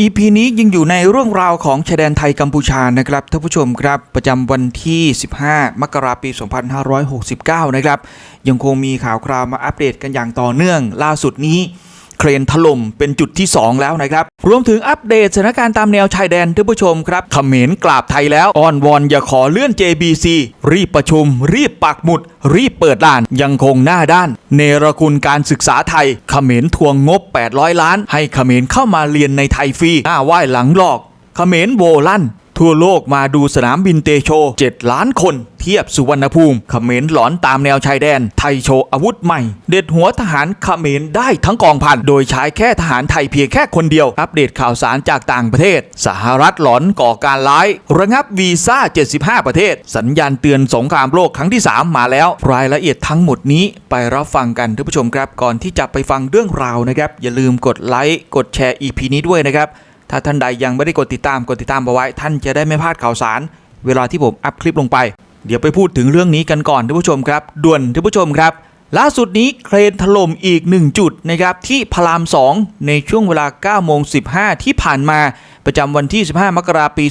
อีพีนี้ยังอยู่ในเรื่องราวของชายแดนไทยกัมพูชานะครับท่านผู้ชมครับประจำวันที่ 15 มกราคมปี 2569 นะครับ ยังคงมีข่าวคราวมาอัปเดตกันอย่างต่อเนื่อง ล่าสุดนี้ เครนถล่มเป็นจุดที่ 2 แล้วนะครับ รวมถึงอัปเดตสถานการณ์ตามแนวชายแดนท่านผู้ชมครับเขมรกราบไทยแล้วอ้อนวอนอย่าขอเลื่อน JBC รีบประชุม รีบปักหมุด รีบเปิดด่าน ยังคงหน้าด้าน เนรคุณการศึกษาไทยเขมรทวงงบ 800 ล้าน ให้เขมรเข้ามาเรียนในไทยฟรีหน้าไหว้หลังหลอกเขมรโวลั่น ทั่วโลกมาดูสนามบินเตโช 7 ล้านคน เทียบสุวรรณภูมิเขมรหลอนตามแนวชายแดน ไทยโชว์อาวุธใหม่ เด็ดหัวทหารเขมรได้ทั้งกองพัน โดยใช้แค่ทหารไทยเพียงแค่คนเดียว อัปเดตข่าวสารจากต่างประเทศ สหรัฐหลอนก่อการร้าย ระงับวีซ่า 75 ประเทศ สัญญาณเตือนสงครามโลกครั้งที่ 3 มาแล้ว รายละเอียดทั้งหมดนี้ไปรับฟังกันท่านผู้ชมครับ ก่อนที่จะไปฟังเรื่องราวนะครับอย่าลืมกดไลค์กดแชร์ EP นี้ด้วยนะครับ ถ้าท่านใดยังไม่ได้กดติดตามกดติดตามเอาไว้ ท่านจะได้ไม่พลาดข่าวสาร เวลาที่ผมอัพคลิปลงไป เดี๋ยวไปพูดถึงเรื่องนี้กันก่อนท่านผู้ชมครับ ด่วนท่านผู้ชมครับ ล่าสุดนี้เครนถล่มอีก 1 จุดนะครับที่พาราม 2 ในช่วงเวลา9โมง15 ที่ผ่านมา ประจำวันที่ 15 มกราคมปี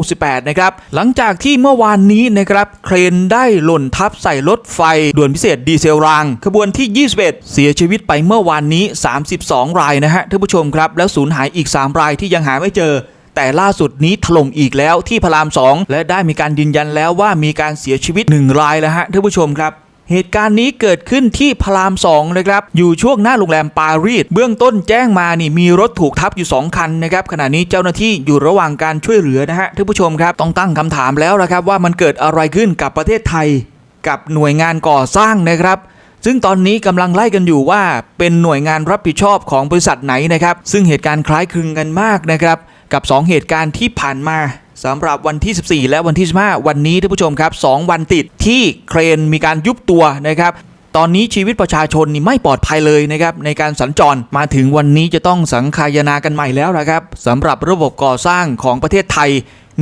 2568 นะครับ หลังจากที่เมื่อวานนี้นะครับ เครนได้หล่นทับใส่รถไฟ ด่วนพิเศษดีเซลราง ขบวนที่ 21 เสียชีวิตไปเมื่อวานนี้ 32 รายนะฮะท่านผู้ชมครับ แล้วสูญหายอีก 3 รายที่ยังหาไม่เจอแต่ล่าสุดนี้ถล่มอีกแล้วที่พระราม 2 และได้มีการยืนยันแล้วว่ามีการเสียชีวิต 1 รายแล้วฮะท่านผู้ชมครับ เหตุการณ์นี้เกิดขึ้นที่พระราม2นะครับ อยู่ช่วงหน้าโรงแรมปารีส เบื้องต้นแจ้งมานี่มีรถถูกทับอยู่ 2 คันนะครับ ขณะนี้เจ้าหน้าที่อยู่ระหว่างการช่วยเหลือนะฮะท่านผู้ชมครับ ต้องตั้งคำถามแล้วนะครับว่ามันเกิดอะไรขึ้นกับประเทศไทย กับหน่วยงานก่อสร้างนะครับ ซึ่งตอนนี้กำลังไล่กันอยู่ว่าเป็นหน่วยงานรับผิดชอบของบริษัทไหนนะครับ ซึ่งเหตุการณ์คล้ายคลึงกันมากนะครับ กับ 2 เหตุการณ์ที่ผ่านมา สำหรับวันที่ 14 และวันที่ 15 วันนี้ท่านผู้ชมครับ2วันติดที่เครนมีการยุบตัวนะครับตอนนี้ชีวิตประชาชนนี่ไม่ปลอดภัยเลยนะครับในการสัญจรมาถึงวันนี้จะต้องสังคายนากันใหม่แล้วนะครับสำหรับระบบก่อสร้างของประเทศไทย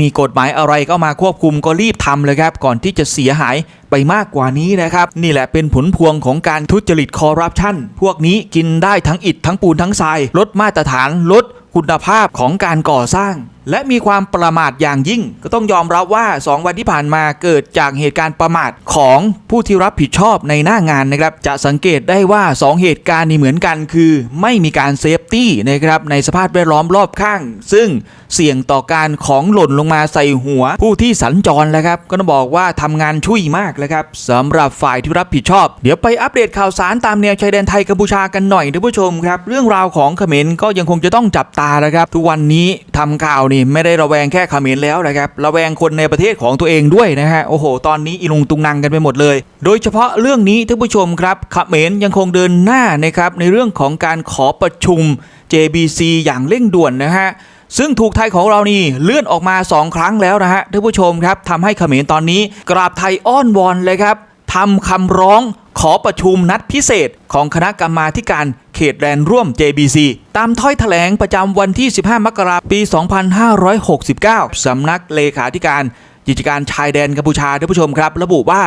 มีกฎหมายอะไรก็มาควบคุมก็รีบทำเลยครับ ก่อนที่จะเสียหายไปมากกว่านี้นะครับ นี่แหละเป็นผลพวงของการทุจริตคอร์รัปชันพวกนี้กินได้ทั้งอิฐทั้งปูนทั้งทรายลดมาตรฐานลดคุณภาพของการก่อสร้าง และมีความประมาทอย่างยิ่ง ก็ต้องยอมรับว่า 2 วันที่ผ่านมาเกิดจากเหตุการณ์ประมาทของผู้ที่รับผิดชอบในหน้างานนะครับ จะสังเกตได้ว่า 2 เหตุการณ์นี้เหมือนกันคือ ไม่มีการเซฟตี้นะครับในสภาพแวดล้อมรอบข้าง ซึ่งเสี่ยงต่อการของหล่นลงมาใส่หัว ผู้ที่สัญจรแล้วครับ ก็ต้องบอกว่าทำงานช่วยมากแล้วครับสำหรับฝ่ายที่รับผิดชอบ เดี๋ยวไปอัปเดตข่าวสารตามแนวชายแดนไทยกัมพูชากันหน่อยท่านผู้ชมครับ เรื่องราวของเขมรก็ยังคงจะต้องจับตานะครับ ทุกวันนี้ทำข่าวนี่ไม่ได้ระแวงแค่เขมรแล้วนะครับระแวงคนในประเทศของตัวเองด้วยนะฮะโอ้โห ตอนนี้อีลุงตุงนังกันไปหมดเลย โดยเฉพาะเรื่องนี้ท่านผู้ชมครับเขมรยังคงเดินหน้านะครับในเรื่องของการขอประชุม JBC อย่างเร่งด่วนนะฮะซึ่งถูกไทยของเรานี่เลื่อนออกมา 2 ครั้งแล้วนะฮะท่านผู้ชมครับทำให้เขมรตอนนี้กราบไทยอ้อนวอนเลยครับ ทำคำร้องขอประชุมนัดพิเศษของคณะกรรมาธิการเขตแดนร่วม JBC ตามถ้อยแถลงประจำวันที่ 15 มกราคม ปี 2569 สำนักเลขาธิการกิจการชายแดนกัมพูชาท่านผู้ชมครับ ระบุว่า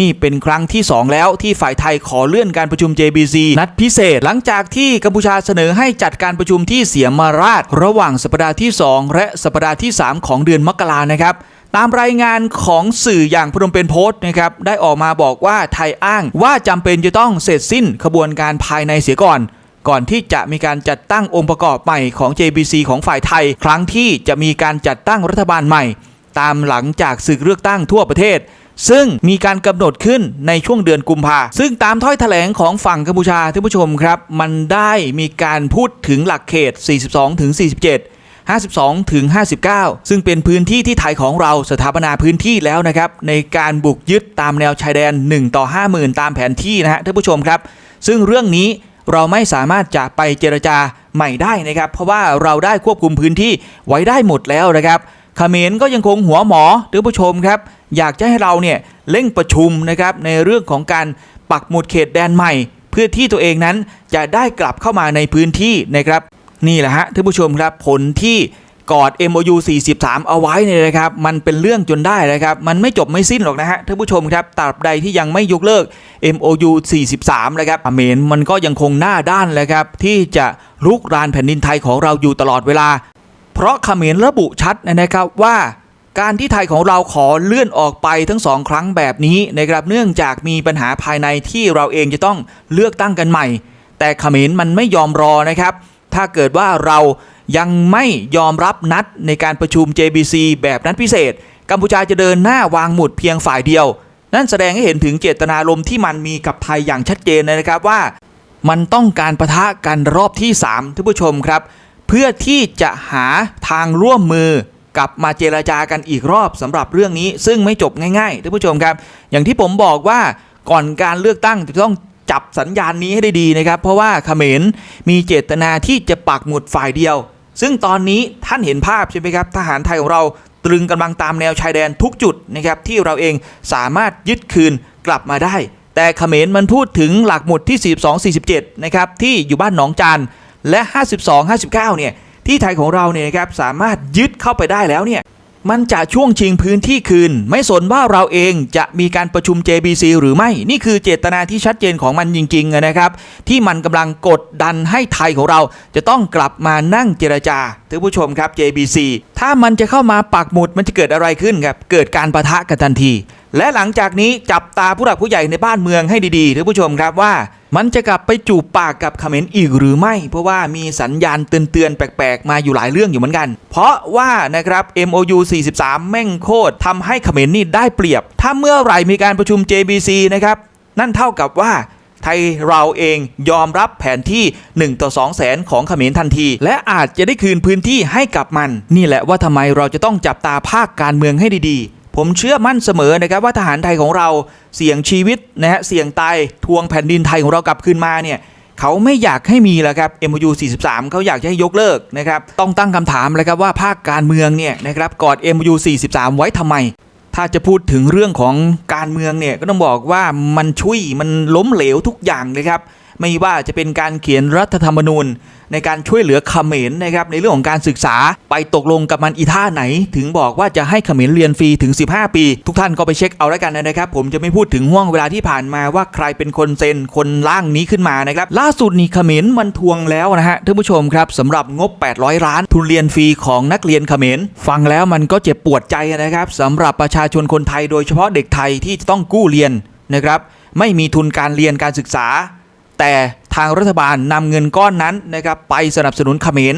นี่เป็นครั้งที่ 2 แล้วที่ฝ่ายไทยขอเลื่อนการประชุม JBC นัดพิเศษ หลังจากที่กัมพูชาเสนอให้จัดการประชุมที่เสียมาราช ระหว่างสัปดาห์ที่ 2 และสัปดาห์ที่ 3 ของเดือนมกรานะครับ ตามรายงานของสื่ออย่างพนมเป็นโพสต์นะครับได้ออกมาบอกว่าไทยอ้างว่าจำเป็นจะต้องเสร็จสิ้นขบวนการภายในเสียก่อน ก่อนที่จะมีการจัดตั้งองค์ประกอบใหม่ของ JBC ของฝ่ายไทย ครั้งที่จะมีการจัดตั้งรัฐบาลใหม่ ตามหลังจากศึกเลือกตั้งทั่วประเทศ ซึ่งมีการกำหนดขึ้นในช่วงเดือนกุมภาซึ่งตามถ้อยแถลงของฝั่งกัมพูชาท่านผู้ชมครับ มันได้มีการพูดถึงหลักเขต 42ถึง47 52 ถึง 59 ซึ่งเป็นพื้นที่ที่ไทยของเราสถาปนาพื้นที่แล้วนะครับ ในการบุกยึดตามแนวชายแดน 1 ต่อ 50,000 ตามแผนที่นะฮะท่านผู้ชมครับ ซึ่งเรื่องนี้เราไม่สามารถจะไปเจรจาใหม่ได้นะครับ เพราะว่าเราได้ควบคุมพื้นที่ไว้ได้หมดแล้วนะครับเขมรก็ยังคงหัวหมอท่านผู้ชมครับ อยากจะให้เราเนี่ยเร่งประชุมนะครับในเรื่องของการปักหมุดเขตแดนใหม่ เพื่อที่ตัวเองนั้นจะได้กลับเข้ามาในพื้นที่นะครับ นี่แหละฮะท่านผู้ชมครับผลที่กอด MOU 43 เอาไว้เนี่ยนะครับ มันเป็นเรื่องจนได้นะครับ มันไม่จบไม่สิ้นหรอกนะฮะท่านผู้ชมครับตราบใดที่ยังไม่ยกเลิก MOU 43 นะครับเขมรมันก็ยังคงหน้าด้านเลยครับที่จะลุกรานแผ่นดินไทยของเราอยู่ตลอดเวลา เพราะเขมรระบุชัดนะครับว่าการที่ไทยของเราขอเลื่อนออกไปทั้งสองครั้งแบบนี้นะครับเนื่องจากมีปัญหาภายในที่เราเองจะต้องเลือกตั้งกันใหม่ แต่เขมรมันไม่ยอมรอนะครับ ถ้าเกิดว่าเรายังไม่ยอมรับนัดในการประชุม JBC แบบนัดพิเศษ กัมพูชาจะเดินหน้าวางหมุดเพียงฝ่ายเดียว นั่นแสดงให้เห็นถึงเจตนารมณ์ที่มันมีกับไทยอย่างชัดเจนเลยนะครับว่า มันต้องการประทะกันรอบที่3ท่านผู้ชมครับ เพื่อที่จะหาทางร่วมมือกลับมาเจราจากันอีกรอบสำหรับเรื่องนี้ ซึ่งไม่จบง่ายๆท่านผู้ชมครับ อย่างที่ผมบอกว่าก่อนการเลือกตั้งจะต้อง จับสัญญาณนี้ให้ได้ดีนะครับ เพราะว่าเขมรมีเจตนาที่จะปักหมุดฝ่ายเดียว ซึ่งตอนนี้ท่านเห็นภาพใช่ไหมครับทหารไทยของเราตรึงกำลังตามแนวชายแดนทุกจุดนะครับที่เราเองสามารถยึดคืนกลับมาได้ แต่เขมรมันพูดถึงหลักหมุดที่ 42 47 นะครับที่อยู่บ้านหนองจานและ 52 59 เนี่ยที่ไทยของเราเนี่ยนะครับสามารถยึดเข้าไปได้แล้วเนี่ย มันจะช่วงชิงพื้นที่คืน ไม่สนว่าเราเองจะมีการประชุม JBC หรือไม่ นี่คือเจตนาที่ชัดเจนของมันจริงๆนะครับ ที่มันกำลังกดดันให้ไทยของเรา จะต้องกลับมานั่งเจรจาท่านผู้ชมครับ JBC ถ้ามันจะเข้ามาปักหมุดมันจะเกิดอะไรขึ้นครับ เกิดการประทะกันทันทีและหลังจากนี้จับตาผู้หลักผู้ใหญ่ในบ้านเมืองให้ดีๆท่านผู้ชมครับว่า มันจะกลับไปจูบปากกับเขมรอีกหรือไม่ เพราะว่ามีสัญญาณเตือนๆแปลกๆ มาอยู่หลายเรื่องอยู่เหมือนกัน เพราะว่านะครับ MOU 43 แม่งโคตรทำให้เขมรนี่ได้เปรียบ ถ้าเมื่อไหร่มีการประชุม JBC นะครับนั่นเท่ากับว่าไทยเราเองยอมรับแผนที่ 1 ต่อ 2 แสนของเขมรทันที และอาจจะได้คืนพื้นที่ให้กับมัน นี่แหละว่าทำไมเราจะต้องจับตาภาคการเมืองให้ดีๆ ผมเชื่อมั่นเสมอนะครับว่าทหารไทยของเราเสี่ยงชีวิตนะฮะเสี่ยงตายทวงแผ่นดินไทยของเรากลับคืนมาเนี่ยเขาไม่อยากให้มีแล้วครับ MOU 43 เขาอยากจะให้ยกเลิกนะครับต้องตั้งคำถามเลยครับว่าภาคการเมืองเนี่ยนะครับกอด MOU 43 ไว้ทำไม ถ้าจะพูดถึงเรื่องของการเมืองเนี่ยก็ต้องบอกว่ามันชุยมันล้มเหลวทุกอย่างนะครับ ไม่ว่าจะเป็นการเขียนรัฐธรรมนูญ ในการช่วยเหลือเขมรนะครับในเรื่องของการศึกษาไปตกลงกับมันอีท่าไหน ถึงบอกว่าจะให้เขมรเรียนฟรีถึง 15 ปี ทุกท่านก็ไปเช็คเอาแล้วกันนะครับ ผมจะไม่พูดถึงห่วงเวลาที่ผ่านมาว่าใครเป็นคนเซ็นคนร่างนี้ขึ้นมานะครับล่าสุดนี่เขมรมันทวงแล้วนะฮะท่านผู้ชมครับสำหรับงบ 800ล้านทุนเรียนฟรีของนักเรียนเขมรฟังแล้วมันก็เจ็บปวดใจนะครับสำหรับประชาชนคนไทยโดยเฉพาะเด็กไทยที่ต้องกู้เรียนนะครับไม่มีทุนการเรียนการศึกษา แต่ทางรัฐบาลนำเงินก้อนนั้นนะครับไปสนับสนุนเขมร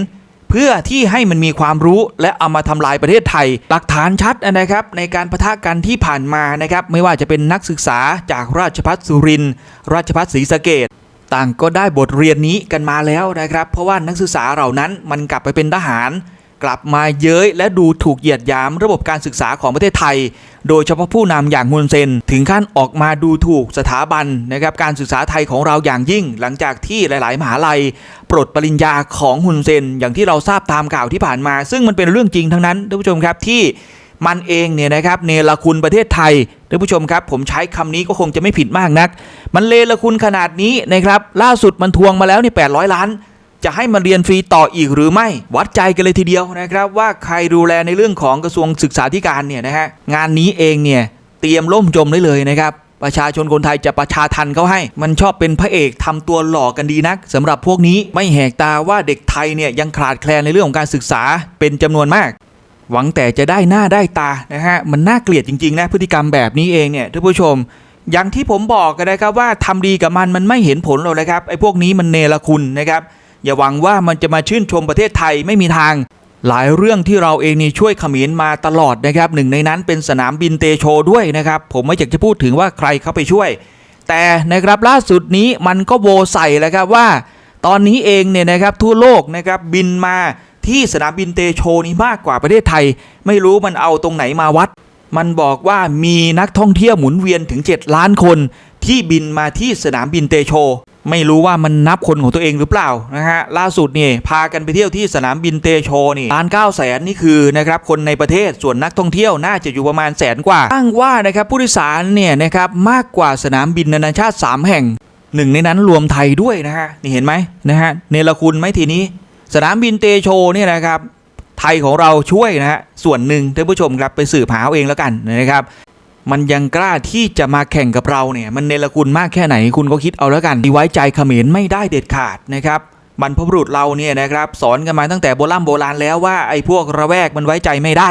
เพื่อที่ให้มันมีความรู้และเอามาทำลายประเทศไทย หลักฐานชัดนะครับในการประทะกันที่ผ่านมานะครับไม่ว่าจะเป็นนักศึกษาจากราชพัฒสุรินทร์ราชพัฒศรีสะเกดต่างก็ได้บทเรียนนี้กันมาแล้วนะครับ เพราะว่านักศึกษาเหล่านั้นมันกลับไปเป็นทหาร กลับมาเย้ยและดูถูกเหยียดหยามระบบการศึกษาของประเทศไทย โดยเฉพาะผู้นำอย่างฮุนเซน ถึงขั้นออกมาดูถูกสถาบันนะครับการศึกษาไทยของเราอย่างยิ่ง หลังจากที่หลาย ๆ มหาลัย ปลดปริญญาของฮุนเซน อย่างที่เราทราบตามข่าวที่ผ่านมา ซึ่งมันเป็นเรื่องจริงทั้งนั้นท่านผู้ชมครับที่มันเองเนี่ยนะครับเนรคุณประเทศไทยท่านผู้ชมครับ ผมใช้คำนี้ก็คงจะไม่ผิดมากนัก มันเลรคุณขนาดนี้นะครับล่าสุดมันทวงมาแล้วนี่800 ล้าน จะให้มาเรียนฟรีต่ออีกหรือไม่ วัดใจกันเลยทีเดียวนะครับ ว่าใครดูแลในเรื่องของกระทรวงศึกษาธิการเนี่ยนะฮะงานนี้เองเนี่ยเตรียมล่มจมได้เลยนะครับประชาชนคนไทยจะประชาทันเขาให้ มันชอบเป็นพระเอกทำตัวหล่อกันดีนักสำหรับพวกนี้ไม่แหกตาว่าเด็กไทยเนี่ยยังขาดแคลนในเรื่องของการศึกษาเป็นจำนวนมาก หวังแต่จะได้หน้าได้ตานะฮะมันน่าเกลียดจริงๆนะพฤติกรรมแบบนี้เองเนี่ยท่านผู้ชม อย่างที่ผมบอกกันนะครับว่าทำดีกับมันมันไม่เห็นผลหรอกนะครับไอ้พวกนี้มันเนรคุณนะครับ อย่าหวังว่ามันจะมาชื่นชมประเทศไทยไม่มีทาง หลายเรื่องที่เราเองนี่ช่วยขมรมาตลอดนะครับหนึ่งในนั้นเป็นสนามบินเตโชด้วยนะครับ ผมไม่อยากจะพูดถึงว่าใครเข้าไปช่วย แต่นะครับล่าสุดนี้มันก็โวใส่แล้วครับว่า ตอนนี้เองเนี่ยนะครับทั่วโลกนะครับบินมาที่สนามบินเตโชนี้มากกว่าประเทศไทย ไม่รู้มันเอาตรงไหนมาวัด มันบอกว่ามีนักท่องเที่ยวหมุนเวียนถึง 7 ล้านคน ที่บินมาที่สนามบินเตโช ไม่รู้ว่ามันนับคนของตัวเองหรือเปล่านะฮะล่าสุดนี่พากันไปเที่ยวที่สนามบินเตโชนี่ล้านเก้าแสนนี่คือนะครับคนในประเทศส่วนนักท่องเที่ยวน่าจะอยู่ประมาณแสนกว่าอ้างว่านะครับผู้โดยสารเนี่ยนะครับมากกว่าสนามบินนานาชาติ 3 แห่งหนึ่งในนั้นรวมไทยด้วยนะฮะนี่เห็นไหมนะฮะเนรคุณไหมทีนี้ สนามบินเตโชเนี่ยนะครับไทยของเราช่วยนะฮะส่วนหนึ่งท่านผู้ชมครับไปสืบหาเอาเองแล้วกันนะครับ มันยังกล้าที่จะมาแข่งกับเราเนี่ยมันเนรคุณมากแค่ไหนคุณก็คิดเอาแล้วกันที่ไว้ใจเขมรไม่ได้เด็ดขาดนะครับบรรพบุรุษเราเนี่ยนะครับสอนกันมาตั้งแต่โบราณโบราณแล้วว่าไอ้พวกระแวกมันไว้ใจไม่ได้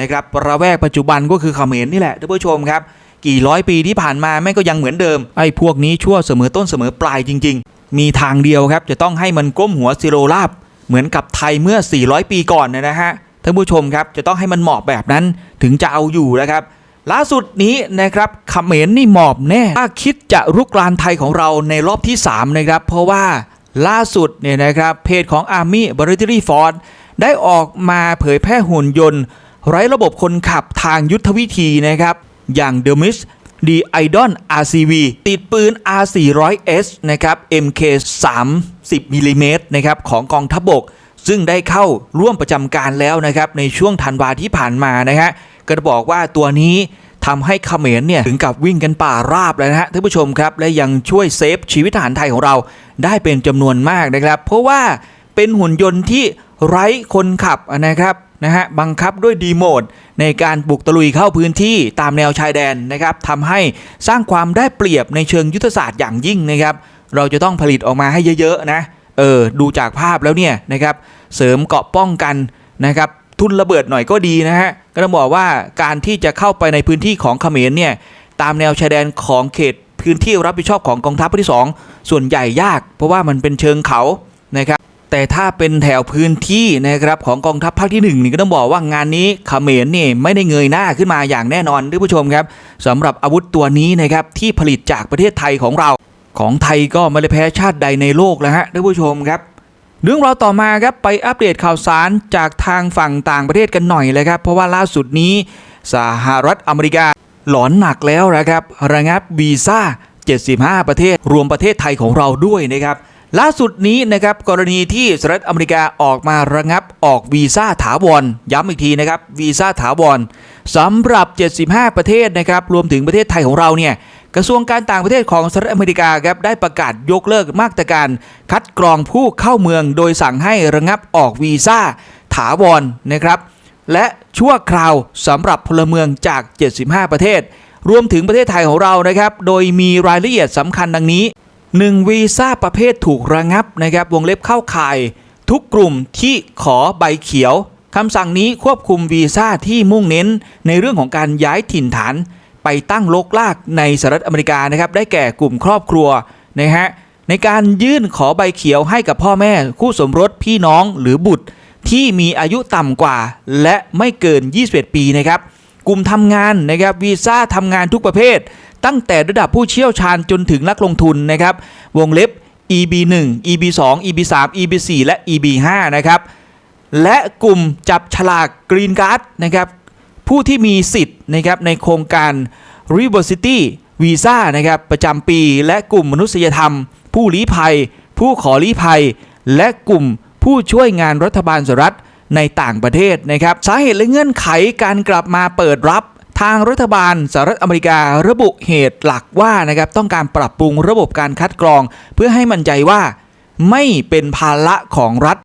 นะครับระแวกปัจจุบันก็คือเขมรนี่แหละท่านผู้ชมครับกี่ร้อยปีที่ผ่านมาแม่ก็ยังเหมือนเดิมไอ้พวกนี้ชั่วเสมอต้นเสมอปลายจริง ๆ มีทางเดียวครับจะต้องให้มันก้มหัวซิโรราบ เหมือนกับไทยเมื่อ 400 ปีก่อนนะฮะท่านผู้ชมครับจะต้องให้มันเหมอบแบบนั้นถึงจะเอาอยู่นะครับ ล่าสุดนี้นะครับเขมรนี่หมอบแน่ถ้าคิดจะรุกรานไทยของเราในรอบที่ 3 นะครับ เพราะว่าล่าสุดเนี่ยนะครับเพจของ Army b a r r a t o r y Ford ได้ออกมาเผยแพร่หุ่นยนต์ ไร้ระบบคนขับทางยุทธวิธีนะครับ อย่าง The m i s d Idol RCV ติดปืน R400S นะครับ MK 30มิลลิเมตรนะครับของกองทัพบก ซึ่งได้เข้าร่วมประจำการแล้วนะครับในช่วงธันวาที่ผ่านมานะฮะ ก็จะบอกว่าตัวนี้ทำให้เขมรเนี่ยถึงกับวิ่งกันป่าราบเลยนะฮะท่านผู้ชมครับ และยังช่วยเซฟชีวิตทหารไทยของเราได้เป็นจำนวนมากนะครับ เพราะว่าเป็นหุ่นยนต์ที่ไร้คนขับนะครับนะฮะบังคับด้วยดีโมดในการบุกตะลุยเข้าพื้นที่ตามแนวชายแดนนะครับทำให้สร้างความได้เปรียบในเชิงยุทธศาสตร์อย่างยิ่งนะครับ เราจะต้องผลิตออกมาให้เยอะๆนะเออดูจากภาพแล้วเนี่ยนะครับเสริมเกาะป้องกันนะครับ ทุนระเบิดหน่อยก็ดีนะฮะก็ต้องบอกว่าการที่จะเข้าไปในพื้นที่ของเขมรเนี่ยตามแนวชายแดนของเขตพื้นที่รับผิดชอบของกองทัพภาคที่ 2 ส่วนใหญ่ยาก เพราะว่ามันเป็นเชิงเขานะครับแต่ถ้าเป็นแถวพื้นที่นะครับของกองทัพภาคที่หนึ่งนี่ก็ต้องบอกว่างานนี้เขมรนี่ไม่ได้เงยหน้าขึ้นมาอย่างแน่นอนท่านผู้ชมครับสำหรับอาวุธตัวนี้นะครับที่ผลิตจากประเทศไทยของเรา ของไทยก็ไม่ได้แพ้ชาติใดในโลกแล้วฮะท่านผู้ชมครับ เรื่องเราวต่อมาครับไปอัปเดตข่าวสารจากทางฝั่งต่างประเทศกันหน่อยเลยครับ เพราะว่าล่าสุดนี้สหรัฐอเมริกา หลอนหนักแล้วนะครับระงับวีซ่า 75 ประเทศ รวมประเทศไทยของเราด้วยนะครับล่าสุดนี้นะครับกรณีที่สหรัฐอเมริกาออกมาระงับออกวีซ่าถาวรย้ำอีกทีนะครับวีซ่าถาวรสำหรับ 75 ประเทศนะครับรวมถึงประเทศไทยของเราเนี่ย กระทรวงการต่างประเทศของสหรัฐอเมริกาครับได้ประกาศยกเลิกมาตรการ คัดกรองผู้เข้าเมือง โดยสั่งให้ระงับออกวีซ่าถาวรนะครับ และชั่วคราวสำหรับพลเมืองจาก 75 ประเทศ รวมถึงประเทศไทยของเรานะครับ โดยมีรายละเอียดสำคัญดังนี้ 1. วีซ่าประเภทถูกระงับนะครับวงเล็บเข้าข่าย ทุกกลุ่มที่ขอใบเขียวคำสั่งนี้ควบคุมวีซ่าที่มุ่งเน้นในเรื่องของการย้ายถิ่นฐาน ไปตั้งลกลากในสหรัฐอเมริกานะครับได้แก่กลุ่มครอบครัวนะฮะในการยื่นขอใบเขียวให้กับพ่อแม่ คู่สมรสพี่น้องหรือบุตรที่มีอายุต่ำกว่า และไม่เกิน 21 ปีนะครับกลุ่มทำงานนะครับวีซ่าทำงานทุกประเภท ตั้งแต่ระดับผู้เชี่ยวชาญจนถึงนักลงทุนนะครับวงเล็บ EB 1 EB 2 EB 3 EB 4และ EB 5นะครับและกลุ่มจับฉลากกรีนการ์ดนะครับ ผู้ที่มีสิทธิ์นะครับในโครงการ r e v e r s i t y Visa นะครับประจำปี และกลุ่มมนุษยธรรม ผู้ลี้ภัย ผู้ขอลี้ภัย และกลุ่มผู้ช่วยงานรัฐบาลสหรัฐในต่างประเทศนะครับสาเหตุและเงื่อนไขการกลับมาเปิดรับทางรัฐบาลสหรัฐอเมริการะบุเหตุหลักว่านะครับต้องการปรับปรุงระบบการคัดกรอง เพื่อให้มั่นใจว่าไม่เป็นภาระของรัฐ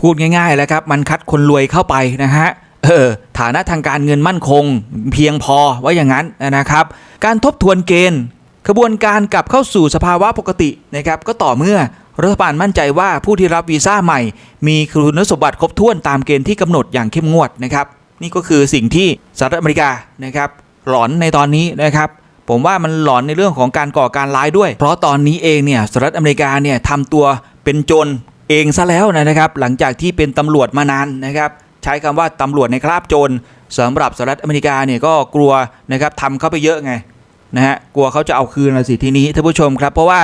พูดง่ายๆแล้วครับ มันคัดคนรวยเข้าไปนะฮะ เออฐานะทางการเงินมั่นคง เพียงพอว่าอย่างนั้นนะครับ การทบทวนเกณฑ์ขบวนการกลับเข้าสู่สภาวะปกตินะครับก็ต่อเมื่อรัฐบาลมั่นใจว่าผู้ที่รับวีซ่าใหม่ มีคุณสมบัติครบถ้วนตามเกณฑ์ที่กำหนดอย่างเข้มงวดนะครับนี่ก็คือสิ่งที่สหรัฐอเมริกานะครับหลอนในตอนนี้นะครับผมว่ามันหลอนในเรื่องของการก่อการร้ายด้วย เพราะตอนนี้เองเนี่ยสหรัฐอเมริกาเนี่ยทำตัวเป็นโจรเองซะแล้วนะครับ หลังจากที่เป็นตำรวจมานานนะครับ ใช้คำว่าตำรวจในคราบโจรสำหรับสหรัฐอเมริกาเนี่ยก็กลัวนะครับทำเข้าไปเยอะไงนะฮะกลัวเขาจะเอาคืนละสิทีนี้ท่านผู้ชมครับ เพราะว่า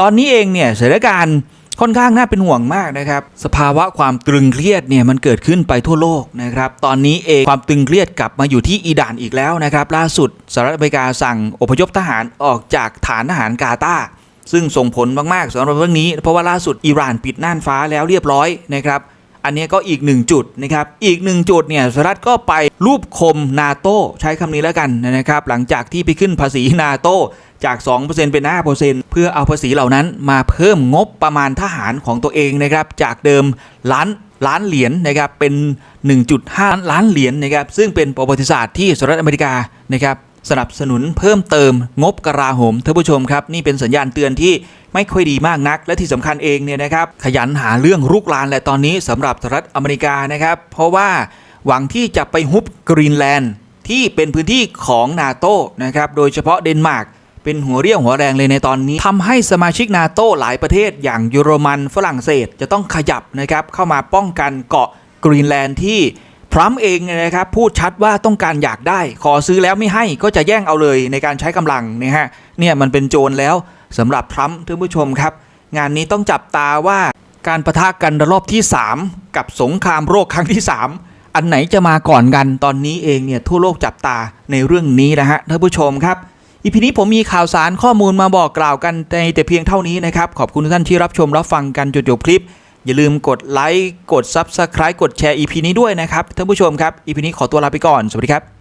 ตอนนี้เองเนี่ยสถานการณ์ค่อนข้างน่าเป็นห่วงมากนะครับ สภาวะความตรึงเครียดเนี่ยมันเกิดขึ้นไปทั่วโลกนะครับ ตอนนี้เองความตึงเครียดกลับมาอยู่ที่อิหร่านอีกแล้วนะครับ ล่าสุดสหรัฐอเมริกาสั่งอพยพทหารออกจากฐานทหารกาตาซึ่งส่งผลมากๆสำหรับเรื่องนี้ เพราะว่าล่าสุดอิหร่านปิดน่านฟ้าแล้วเรียบร้อยนะครับ อันนี้ก็อีกหนึ่งจุดนะครับ อีกหนึ่งจุดเนี่ยสหรัฐก็ไปรูปคมนาโต้ใช้คำนี้แล้วกันนะครับ หลังจากที่ไปขึ้นภาษีนาโต้จาก 2%เป็น 5%เพื่อเอาภาษีเหล่านั้นมาเพิ่มงบประมาณทหารของตัวเองนะครับ จากเดิมล้านล้านเหรียญนะครับเป็น 1.5 ล้านเหรียญนะครับซึ่งเป็นประวัติศาสตร์ที่สหรัฐอเมริกานะครับ สนับสนุนเพิ่มเติมงบกราโหมท่านผู้ชมครับ นี่เป็นสัญญาณเตือนที่ไม่ค่อยดีมากนัก และที่สำคัญเองเนี่ยนะครับ ขยันหาเรื่องรุกรานแหละตอนนี้สำหรับสหรัฐอเมริกานะครับ เพราะว่าหวังที่จะไปฮุบกรีนแลนด์ที่เป็นพื้นที่ของนาโตนะครับโดยเฉพาะเดนมาร์กเป็นหัวเรี่ยวหัวแรงเลยในตอนนี้ทำให้สมาชิกนาโตหลายประเทศอย่างเยอรมันฝรั่งเศสจะต้องขยับนะครับเข้ามาป้องกันเกาะกรีนแลนด์ที่ ทรัมป์เองเนี่ยนะครับพูดชัดว่าต้องการอยากได้ ขอซื้อแล้วไม่ให้ก็จะแย่งเอาเลยในการใช้กำลังนะฮะเนี่ยมันเป็นโจรแล้วสำหรับทรัมป์ท่านผู้ชมครับ งานนี้ต้องจับตาว่าการประทะกันระลอบที่ 3 กับสงครามโรคครั้งที่ 3 อันไหนจะมาก่อนกันตอนนี้เองเนี่ยทั่วโลกจับตาในเรื่องนี้นะฮะท่านผู้ชมครับอีพีนี้ผมมีข่าวสารข้อมูลมาบอกกล่าวกันในแต่เพียงเท่านี้นะครับขอบคุณทุกท่านที่รับชมรับฟังกันจนจบคลิป อย่าลืมกดไลค์กด Subscribe กดแชร์ EP นี้ด้วยนะครับท่านผู้ชมครับ EP นี้ขอตัวลาไปก่อน สวัสดีครับ